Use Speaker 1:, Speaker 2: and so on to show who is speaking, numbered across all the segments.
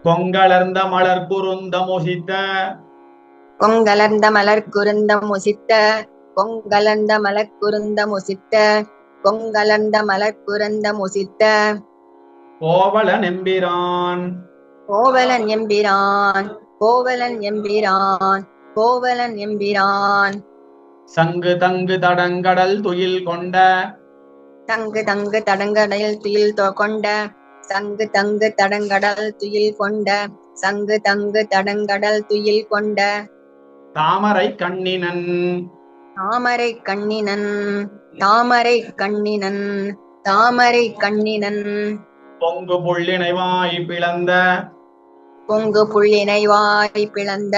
Speaker 1: கொங்கலர்ந்த மலர் குருந்த மொசித்த.
Speaker 2: கொங்கலர்ந்த மலர் குருந்த முசித்த. கொங்கலர்ந்த மலர் குருந்த முசித்த. கொங்கலர்ந்த மலர் குருந்த முசித்த.
Speaker 1: கோவல நெம்பிரான்.
Speaker 2: கோவலன் எம்பிரான். கோவலன் எம்பிரான். கோவலன் எம்பிரான்.
Speaker 1: சங்கு தங்கு தடங்கடல் துயில் கொண்ட.
Speaker 2: தங்கு தங்கு தடங்கடல் துயில் கொண்ட. சங்கு தங்கு தடங்கடல் துயில் கொண்ட சங்கு தங்கு தடங்கடல் துயில் கொண்ட.
Speaker 1: தாமரை கண்ணினன்.
Speaker 2: தாமரை கண்ணினன் தாமரை கண்ணினன் தாமரை கண்ணினன்.
Speaker 1: பொங்கு புள்ளினைவாய் பிளந்த.
Speaker 2: பொங்கு புள்ளினை வாய் பிளந்த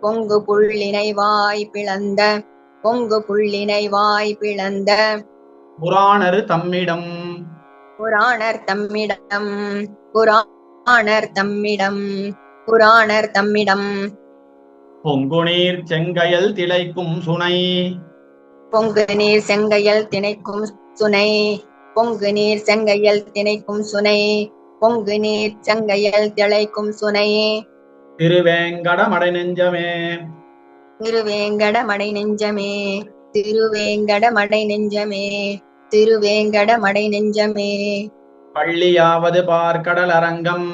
Speaker 2: பொங்கு புள்ளினை வாய் பிளந்த பொங்கு புள்ளினை வாய் பிளந்த.
Speaker 1: புராணரு தம்மிடம்.
Speaker 2: புராணர் தம்மிடம் புராணர் தம்மிடம் புராணர் தம்மிடம்.
Speaker 1: பொங்குநீர் செங்கயல் திளைக்கும் சுனை.
Speaker 2: பொங்கு நீர் செங்கையல் திணைக்கும் சுனை. பொங்கு நீர் செங்கையல் திணைக்கும் சுனை. பொங்கு நீர் செங்கையல் திளைக்கும் சுனை.
Speaker 1: திருவேங்கடமடை நெஞ்சமே
Speaker 2: திருவேங்கட மடை நெஞ்சமே. திருவேங்கட மடை நெஞ்சமே. திருவேங்கட மடை நெஞ்சமே.
Speaker 1: பள்ளியாவது பார்க்கடல் அரங்கம்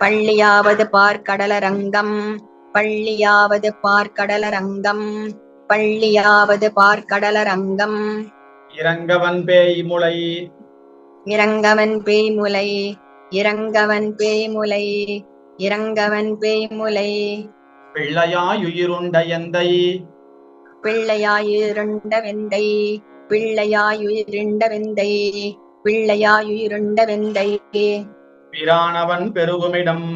Speaker 2: பள்ளியாவது பார்க்கடலரங்கம் பள்ளியாவது பார்க்கடலரங்கம் பள்ளியாவது பார்க்கடலரங்கம்
Speaker 1: இறங்கவன் பேய் முளை
Speaker 2: இறங்கவன் பேய்முலை இறங்கவன் பேய்முலை இறங்கவன் பேய்முலை
Speaker 1: பிள்ளையாயுயிருண்ட எந்தை.
Speaker 2: பிள்ளையாயிருண்ட வெந்தை. பிள்ளையாயுயிருண்ட வெந்தை பிள்ளையாயுயிருண்ட வெந்தை
Speaker 1: பிரானவன் பெருகுமிடம்.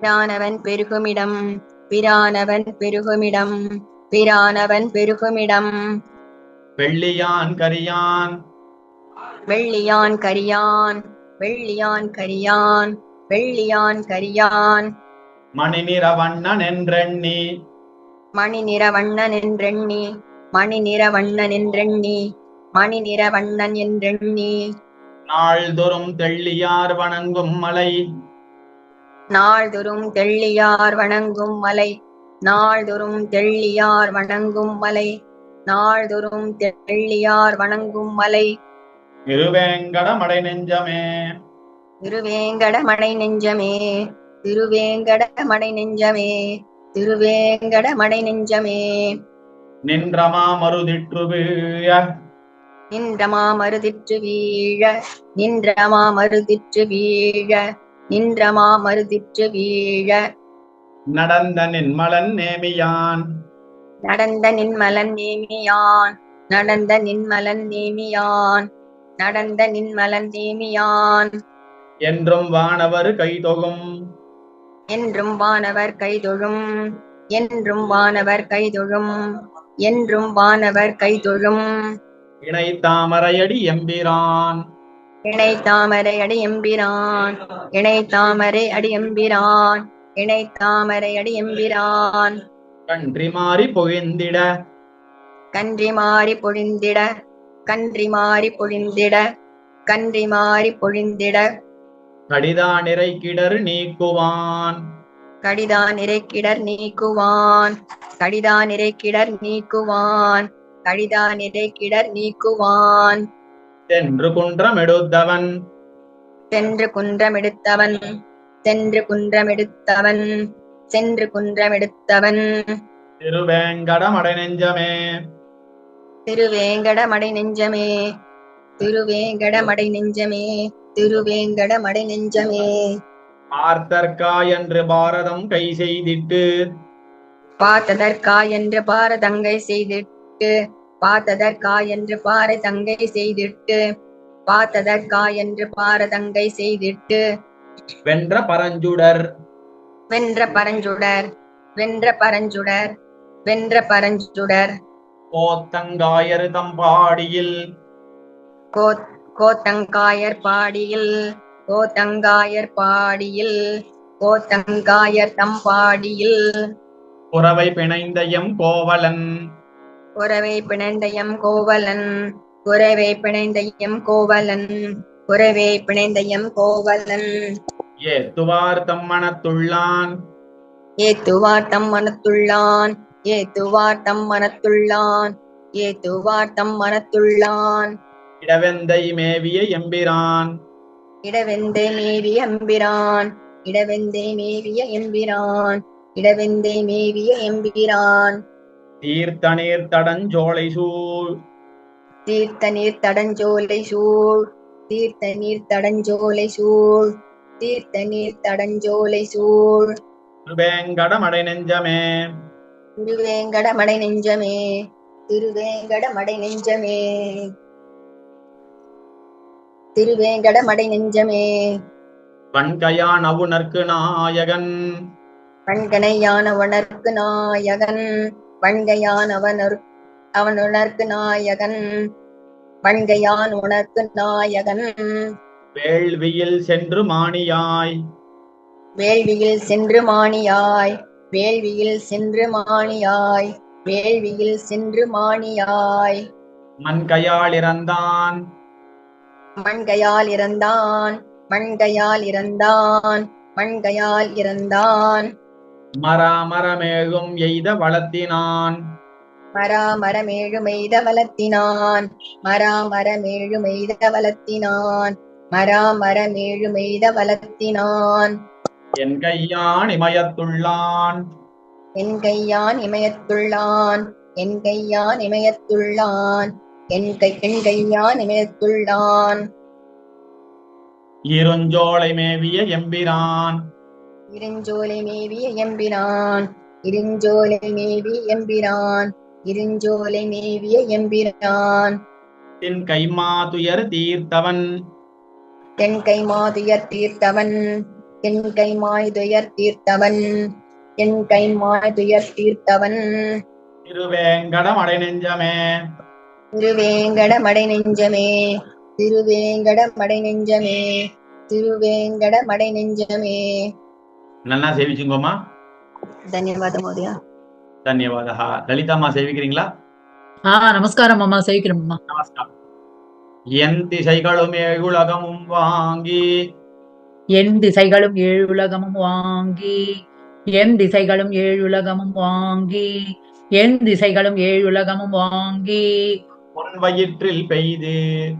Speaker 2: பிரானவன் பெருகுமிடம் பிரானவன் பெருகுமிடம் பிரானவன் பெருகுமிடம்.
Speaker 1: வெள்ளியான் கரியான்.
Speaker 2: வெள்ளியான் கரியான் வெள்ளியான் கரியான் வெள்ளியான் கரியான்.
Speaker 1: மணிநிற வண்ணன் என்றெண்ணி
Speaker 2: மணி நிறவண்ணன் என்றெண்ணி மணி நிறவண்ணன் என்றெண்ணி மணி நிறவண்ணன் என்றெண்ணி.
Speaker 1: நாள்தொறும் தெள்ளியார் வணங்கும் மலை.
Speaker 2: நாள்தொறும் தெள்ளியார் வணங்கும் மலை. நாள்தொறும் தெள்ளியார் வணங்கும் மலை. நாள்தொறும் தெள்ளியார் வணங்கும் மலை.
Speaker 1: திருவேங்கடமடை நெஞ்சமே.
Speaker 2: திருவேங்கட மடை நெஞ்சமே. திருவேங்கட மடை நெஞ்சமே. திருவேங்கட மடை நெஞ்சமே.
Speaker 1: நின்றமா மருதிற்று வீழ.
Speaker 2: நின்றமா மருதிற்று வீழ. நின்றமா மருதிற்று வீழ. நின்றமா மருதிற்று வீழ.
Speaker 1: நடந்த நின்மலன் நேமியான்.
Speaker 2: நடந்த நின்மலன் நேமியான். நடந்த நின்மலன் நேமியான். நடந்த நின்மலன் நேமியான்.
Speaker 1: என்றும் வானவர் கைதொகும்.
Speaker 2: என்றும் வானவர் கைதொழும் என்றும் வானவர் கைதொழும் என்றும் வானவர் கைதொழும்.
Speaker 1: இணை தாமரையடி எம்பிரான்.
Speaker 2: இணை தாமரை அடி எம்பிரான். இணை தாமரை அடி எம்பிரான். இணை தாமரை அடி எம்பிரான்.
Speaker 1: கன்றி மாறி பொழிந்திட.
Speaker 2: கன்றி மாறி பொழிந்திட. கன்றி மாறி பொழிந்திட. கன்றி மாறி பொழிந்திட.
Speaker 1: கடிதா நிறை கிடர் நீக்குவான்.
Speaker 2: கடிதான் இறைக்கிடர் நீக்குவான். கடிதான் இறைக்கிடர் நீக்குவான். கடிதான் இறைக்கிடர் நீக்குவான்.
Speaker 1: சென்று குன்றம் எடுத்தவன்.
Speaker 2: சென்று குன்றமெடுத்தவன் சென்று குன்றமெடுத்தவன் சென்று குன்றமெடுத்தவன்
Speaker 1: திருவேங்கடமடை நெஞ்சமே.
Speaker 2: திருவேங்கடமடை நெஞ்சமே. திருவேங்கடமடை நெஞ்சமே. திருவேங்கடமடை நெஞ்சமே.
Speaker 1: பார்த்தற்கா என்று பாரதம் கை செய்திட்டு.
Speaker 2: பார்த்ததற்கா என்று பாரதங்கை செய்திட்டு. பார்த்ததற்கா என்று பாரதங்கை செய்திட்டு. பார்த்ததற்கா என்று பாரதங்கை செய்திட்டு.
Speaker 1: வென்ற பரஞ்சுடர்.
Speaker 2: வென்ற பரஞ்சுடர். வென்ற பரஞ்சுடர். வென்ற பரஞ்சுடர்.
Speaker 1: கோத்தங்காயர் தம்பாடியில்
Speaker 2: கோ கோத்தங்காயர் பாடியில். கோத்தங்காயர் பாடியில் கோத்தங்காயர் தம்பாடியில்
Speaker 1: புறவை பிணைந்தயம் கோவலன்.
Speaker 2: குறவை பிணைந்தயம் கோவலன் குறவை பிணைந்தயம் கோவலன் குறவை பிணைந்தயம் கோவலன்.
Speaker 1: ஏத்துவார் தம் மனத்துள்ளான்.
Speaker 2: ஏத்துவார் தம் மனத்துள்ளான் ஏத்துவார் தம் மனத்துள்ளான் ஏத்துவார் தம் மனத்துள்ளான்.
Speaker 1: இடவெந்தை மேவிய எம்பிரான்.
Speaker 2: இடவெந்தை மேவிய எம்பிரான் இடவெந்தை மேவிய எம்பிரான் இடவெந்தை மேவிய எம்பிரான்.
Speaker 1: தீர்த்த நீர் தடஞ்சோலை சூழ்.
Speaker 2: தீர்த்த நீர் தடஞ்சோலை சூழ். தீர்த்த நீர் தடஞ்சோலை சூழ். தீர்த்த நீர் தடஞ்சோலை சூழ்.
Speaker 1: வேங்கடமடை நெஞ்சமே.
Speaker 2: திருவேங்கடமடை நெஞ்சமே. திருவேங்கடமடை நெஞ்சமே. திருவேங்கடமடை நெஞ்சமே
Speaker 1: வன்கையான் அவுணர்க்கு நாயகன்.
Speaker 2: வன்கனையானவனர்க்கு நாயகன். வன்கையான் அவனர் அவனுணர்க்கு நாயகன். வன்கையான் உணர்க்கு நாயகன்.
Speaker 1: வேள்வியில் சென்று மாணியாய்.
Speaker 2: வேள்வியில் சென்று மாணியாய். வேள்வியில் சென்று மாணியாய். வேள்வியில் சென்று மாணியாய்.
Speaker 1: மண்கையால் இறந்தான்.
Speaker 2: மண்கையால் இறந்தான் மண்கையால் இறந்தான் மண்கையால் இறந்தான்.
Speaker 1: மராமரமேகும் எய்த வளர்த்தினான்
Speaker 2: மராமரமேழுமெய்த வளர்த்தினான் மராமரமேழுமெய்த வளர்த்தினான் மராமரமேழுமெய்த வளர்த்தினான்
Speaker 1: என் கையான் இமயத்துள்ளான்.
Speaker 2: என் கையான் இமயத்துள்ளான் என் கையான் இமயத்துள்ளான். என் கை என் கையான் இமயத்துள்ளான்
Speaker 1: இருஞ்சோலை மேவிய எம்பிரான்
Speaker 2: இருஞ்சோலை மேவிய எம்பிரான் இருஞ்சோலை மேவிய எம்பிரான் இருஞ்சோலை மேவிய எம்பிரான்
Speaker 1: தின் கைமா துயர் தீர்த்தவன்.
Speaker 2: தென் கை மாதுயர் தீர்த்தவன். தென் கை மாய்துயர் தீர்த்தவன். தென் கை மாய்துயர் தீர்த்தவன்
Speaker 1: திருவேங்கடமடை திருவேங்கட
Speaker 2: மடை நெஞ்சமே திருவேங்கட மடை நெஞ்சமே திருவேங்கட மடை நெஞ்சமே.
Speaker 1: நல்லா சேவிச்சுங்கோமா
Speaker 2: தன்யவாத மோதியா.
Speaker 1: தன்யவாதா லலிதாமா சேவிக்கிறீங்களா?
Speaker 3: ஆ நமஸ்காரம் அம்மா சேவிக்கிறேன் அம்மா.
Speaker 1: நமஸ்காரம். என் திசைகளும் ஏழுலகமும் வாங்கி.
Speaker 3: என் திசைகளும் ஏழு உலகமும் வாங்கி. என் திசைகளும் ஏழு உலகமும் வாங்கி. என் திசைகளும் ஏழு உலகமும் வாங்கி.
Speaker 1: பொன் வயிற்றில் பெய்து.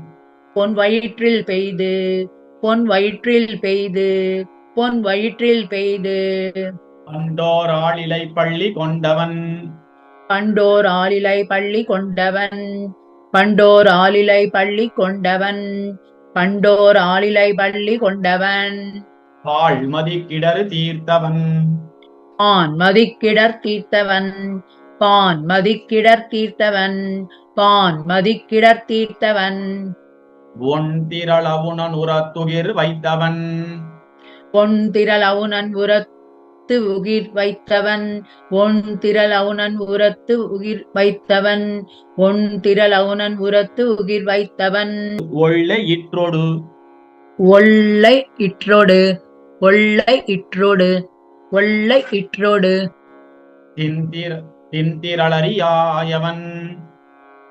Speaker 3: பொன் வயிற்றில் பெய்து. பொன் வயிற்றில் பெய்து. பொன் வயிற்றில் பெய்து.
Speaker 1: பண்டோர் ஆளிலை பள்ளி கொண்டவன்.
Speaker 3: பண்டோர் ஆளிலை பள்ளி கொண்டவன். பண்டோர் ஆளிலை பள்ளி கொண்டவன். பண்டோர் ஆளிலை பள்ளி கொண்டவன்.
Speaker 1: பால் மதிக்கிடறு தீர்த்தவன்.
Speaker 3: பான் மதிக்கிடர் தீர்த்தவன். பான் மதிக்கிடர் தீர்த்தவன். பான் மதிக்கிடர் தீர்த்தவன்.
Speaker 1: ஒன் திரளவுணன் உரத்துகிர் வைத்தவன்.
Speaker 3: பொன் திரள் அவுணன் உரத்து உயிர் வைத்தவன். ஒன் திரள் அவுணன் உரத்து உயிர் வைத்தவன். ஒன் திரள் அவுணன் உரத்து உயிர் வைத்தவன்.
Speaker 1: ஒள்ளை இற்றொடு.
Speaker 3: ஒல்லை இற்றோடு. ஒல்லை இற்றோடு. ஒல்லை இற்றோடு.
Speaker 1: தின்திர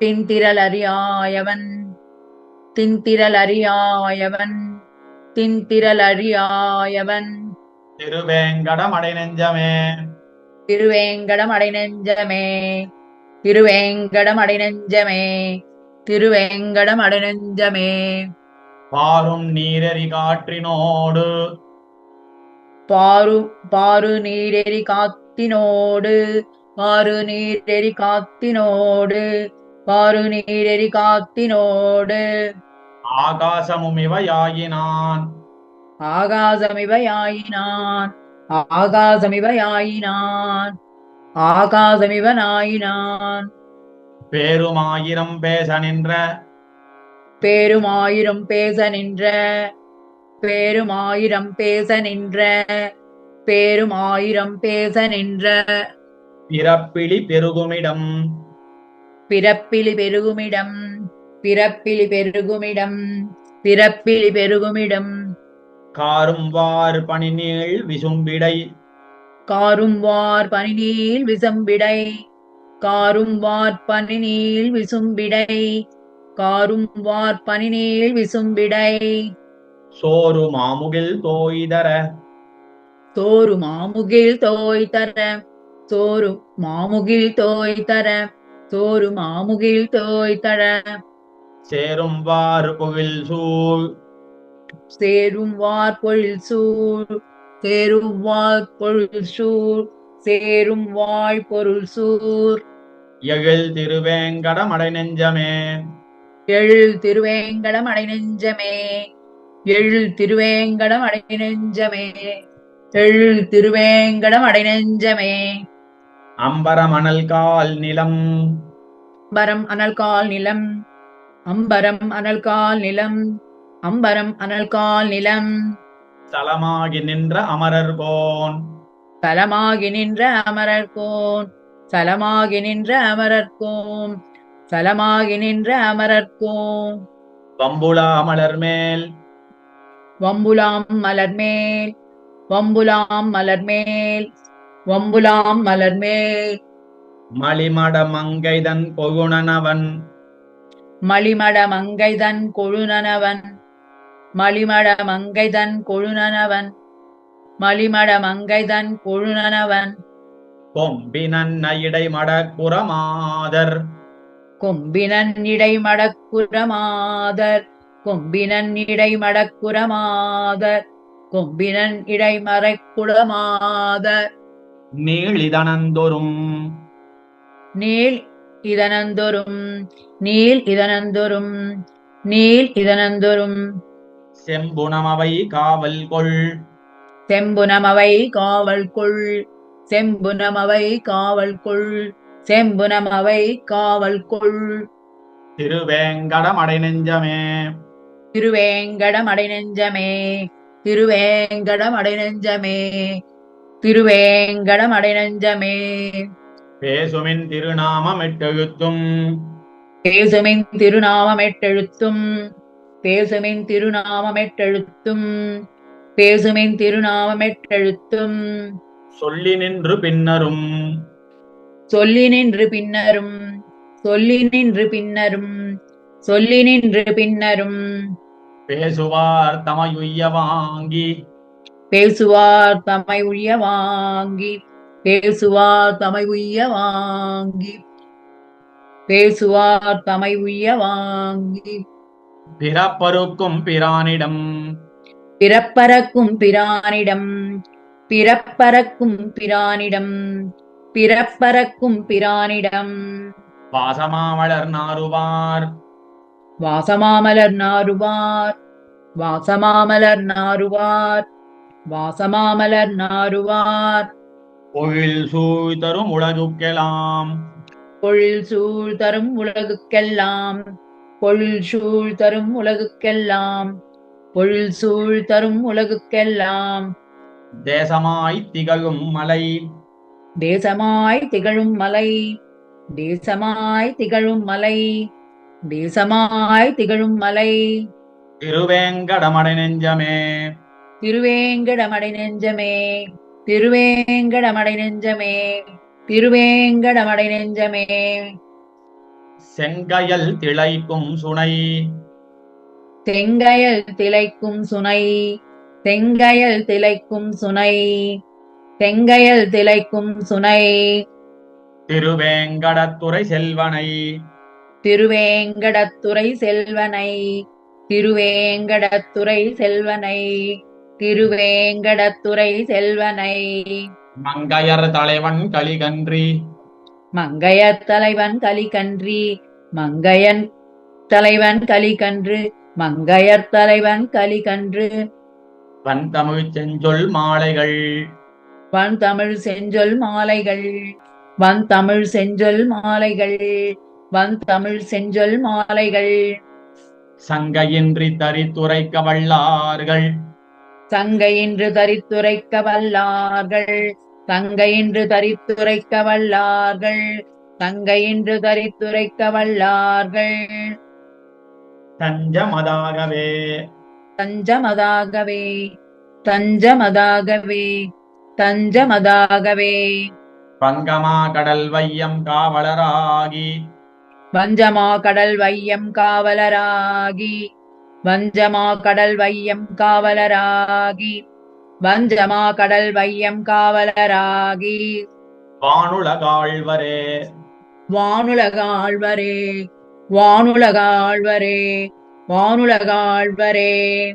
Speaker 3: தின்திரள் அறியாயவன் தின்திரள் அறியாயவன் தின்திரள் அறியாயவன்
Speaker 1: திருவேங்கடம் அடை நெஞ்சமே
Speaker 3: திருவேங்கடம் அடைநெஞ்சமே திருவேங்கடம் அடைநெஞ்சமே திருவேங்கடம் அடைநெஞ்சமே
Speaker 1: பாரும் நீரெறி காற்றினோடு.
Speaker 3: பாரு பாரு நீரெறி காத்தினோடு. பாரு நீரெறி காத்தினோடு. பாரு நீரெறி காத்தினோடு.
Speaker 1: ஆகாசமும் இவையாயினான்.
Speaker 3: ஆகாசமிவையாயினான். ஆகாசமிவையாயினான். ஆகாசமிவனாயினான்.
Speaker 1: பேருமாயிரம் பேச நின்ற.
Speaker 3: பேருமாயிரம் பேச நின்ற. பேருமாயிரம் பேச நின்ற. பேருமாயிரம் பேச நின்ற.
Speaker 1: பிறப்பிலி பெருகுமிடம்.
Speaker 3: பிறப்பிலி பெருகுமிடம் பிறப்பிலி பெருகுமிடம் பிறப்பிலி பெருகுமிடம்.
Speaker 1: காரும் வார் பனிநீள் விசும்பிடை.
Speaker 3: காரும் வார் பனிநீல் விசம்பிடை. காரும் வார் பனிநீல் விசும்பிடை. காரும் வார் பனிநீல் விசும்பிடை.
Speaker 1: சோறு மாமுகில் தோய்தர
Speaker 3: சோறு மாமுகில் தோய் தர. சோறு மாமுகில் தோய் தர சோறு மாமுகில் தோய் தர
Speaker 1: சேரும் வாறு புகில் சூழ்.
Speaker 3: சேரும் வார் பொழில் சூழ். சேரும் வார் பொருள் சூழ். சேரும் வாழ் பொருள் சூர்.
Speaker 1: எழில் திருவேங்கடமடை நெஞ்சமே.
Speaker 3: எழில் திருவேங்கடம் அடை நெஞ்சமே. எழில் திருவேங்கடம் அடை நெஞ்சமே. எழில் திருவேங்கடம் அடை நெஞ்சமே.
Speaker 1: அம்பரமணல் கால் நிலம்.
Speaker 3: அம்பரம் அனல்கால் நிலம். அம்பரம் அனல்கால் நிலம். அம்பரம் அனல்கால் நிலம்.
Speaker 1: தலமாகி நின்ற அமரர் கோன்
Speaker 3: சலமாகி நின்ற அமரர்கோன் சலமாகி நின்ற அமரர்கோம் சலமாகி நின்ற அமரர்கோம்
Speaker 1: வம்புலா மலர் மேல்.
Speaker 3: வம்புலாம் மலர்மேல் வம்புலாம் மலர்மேல் வம்புலாம் மலர்மேல்.
Speaker 1: மலிமட மங்கைதன் பொகுணனவன்
Speaker 3: மலிமட மங்கைதன் கொழுநனவன். மலிமட மங்கைதன் கொழுநனவன். மலிமட மங்கைதன் கொழுநனவன்.
Speaker 1: கொம்பினன் இடை மடக்குறமாதர்.
Speaker 3: கொம்பினன் இடை மடக்குரமாதர் கொம்பினன் இடை மடக்குரமாதர் கொம்பினன் இடை மறைக்குடமாதர்
Speaker 1: நீளிதனந்தொரும்
Speaker 3: நீள் இதனந்தொரும் நீள் இதனந்தொரும் நீள் இதனந்தொரும்
Speaker 1: செம்புணமவை காவல் கொள்
Speaker 3: செம்புனமவை காவல் கொள் செம்புனமவை காவல் கொள் செம்புனமவை காவல் கொள்
Speaker 1: திருவேங்கடமடை நெஞ்சமே
Speaker 3: திருவேங்கடம் அடைநெஞ்சமே. திருவேங்கடம் அடைநெஞ்சமே. திருவேங்கடம் அடைநெஞ்சமே
Speaker 1: பேசுமின் திருநாமமிட்டெழுத்தும்.
Speaker 3: பேசுமின் திருநாமமெட்டெழுத்தும். பேசுமின் திருநாமமெட்டெழுத்தும். பேசுமின் திருநாமமெட்டெழுத்தும்.
Speaker 1: சொல்லி நின்று பின்னரும்.
Speaker 3: சொல்லி நின்று பின்னரும். சொல்லி நின்று பின்னரும். சொல்லி நின்று பின்னரும்.
Speaker 1: பேசுவார் தமையுய்ய வாங்கி.
Speaker 3: பேசுவார் தம்மை உய்ய வாங்கி பேசுவார் தம்மை உய்ய வாங்கி பேசுவார் தம்மை உய்ய வாங்கி.
Speaker 1: பிறப்பருக்கும் பிரானிடம்.
Speaker 3: பிறப்பறக்கும் பிரானிடம் பிறப்பறக்கும் பிரானிடம் பிறப்பறக்கும் பிரானிடம்.
Speaker 1: வாசமாமலர் நாறுவார்.
Speaker 3: வாசமாமலர் நாறுவார் வாசமாமலர் நாறுவார். வாசமாமலர் நாறுவார்
Speaker 1: பொழில் சூழ் தரும் உலகுக்கெலாம்
Speaker 3: பொழில் சூழ் தரும் உலகுக்கெல்லாம். பொழில் சூழ் தரும் உலகுக்கெல்லாம். பொழில் சூழ் தரும் உலகுக்கெல்லாம்.
Speaker 1: தேசமாய் திகழும் மலை.
Speaker 3: தேசமாய் திகழும் மலை. தேசமாய் திகழும் மலை. தேசமாய் திகழும் மலை.
Speaker 1: திருவேங்கடமடை நெஞ்சமே.
Speaker 3: திருவேங்கடமடை நெஞ்சமே திருவேங்கடமடை நெஞ்சமே திருவேங்கடமடை நெஞ்சமே.
Speaker 1: செங்கயல் திளைக்கும் சுனை.
Speaker 3: தெங்கயல் திளைக்கும் சுனை தெங்கயல் திளைக்கும் சுனை தெங்கயல் திளைக்கும் சுனை.
Speaker 1: திருவேங்கடத்துறை செல்வனை.
Speaker 3: திருவேங்கடத்துறை செல்வனை திருவேங்கடத்துறை செல்வனை. திருவேங்கடத்துறை செல்வனை.
Speaker 1: மங்கையர் தலைவன் கலிகன்றி.
Speaker 3: மங்கையர் தலைவன் கலிகன்றி. மங்கையன் தலைவன் கலிகன்று. மங்கையர் தலைவன் கலிகன்று.
Speaker 1: வன்தமிழ் செஞ்சொல் மாலைகள்.
Speaker 3: வன் தமிழ் செஞ்சொல் மாலைகள். வன் தமிழ் செஞ்சொல் மாலைகள். வன் தமிழ் செஞ்சொல் மாலைகள்.
Speaker 1: சங்கையின்றி தரித்துரைக்க வல்லார்கள்.
Speaker 3: சங்கையின்று தரித்துரைக்க வல்லார்கள் சங்கையின்று தரித்துரைக்க வல்லார்கள் சங்கையின்று தரித்துரைக்க வல்லார்கள்
Speaker 1: தஞ்சமதாகவே.
Speaker 3: தஞ்சமதாகவே. தஞ்சமதாகவே. தஞ்சமதாகவே.
Speaker 1: பங்கமா கடல் வையம் காவலராகி.
Speaker 3: வஞ்சமா கடல் வையம் காவலராகி. வஞ்சமா கடல் வையம் காவலராகி. வஞ்சமா கடல் வையம் காவலராகி.
Speaker 1: வானுலகாழ்வரே.
Speaker 3: வானுலகாழ்வரே. வானுலகாழ்வரே. வானுலகாழ்வரே.